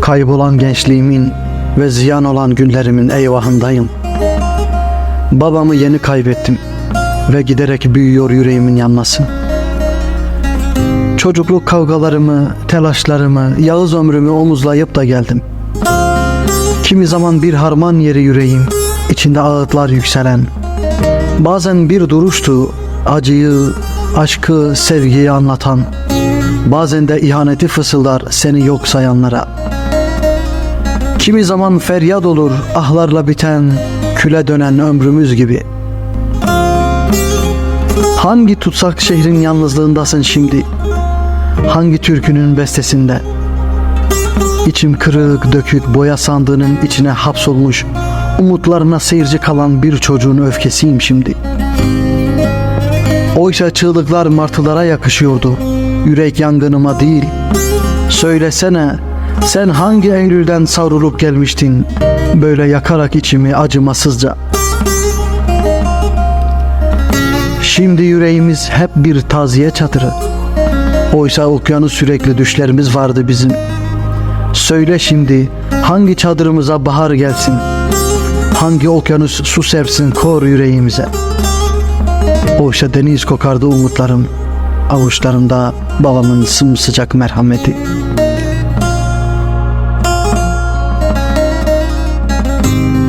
Kaybolan gençliğimin ve ziyan olan günlerimin eyvahındayım. Babamı yeni kaybettim ve giderek büyüyor yüreğimin yanması. Çocukluk kavgalarımı, telaşlarımı, yağız ömrümü omuzlayıp da geldim. Kimi zaman bir harman yeri yüreğim, içinde ağıtlar yükselen. Bazen bir duruştu, acıyı, aşkı, sevgiyi anlatan. Bazen de ihaneti fısıldar seni yok sayanlara. Kimi zaman feryat olur ahlarla biten, küle dönen ömrümüz gibi. Hangi tutsak şehrin yalnızlığındasın şimdi? Hangi türkünün bestesinde? İçim kırık dökük boya sandığının içine hapsolmuş, umutlarına seyirci kalan bir çocuğun öfkesiyim şimdi. Oysa çığlıklar martılara yakışıyordu, yürek yangınıma değil. Söylesene, sen hangi Eylül'den savrulup gelmiştin, böyle yakarak içimi acımasızca. Şimdi yüreğimiz hep bir taziye çadırı. Oysa okyanus sürekli düşlerimiz vardı bizim. Söyle şimdi hangi çadırımıza bahar gelsin? Hangi okyanus su serpsin kor yüreğimize? Oysa deniz kokardı umutlarım. Avuçlarımda babamın sımsıcak merhameti.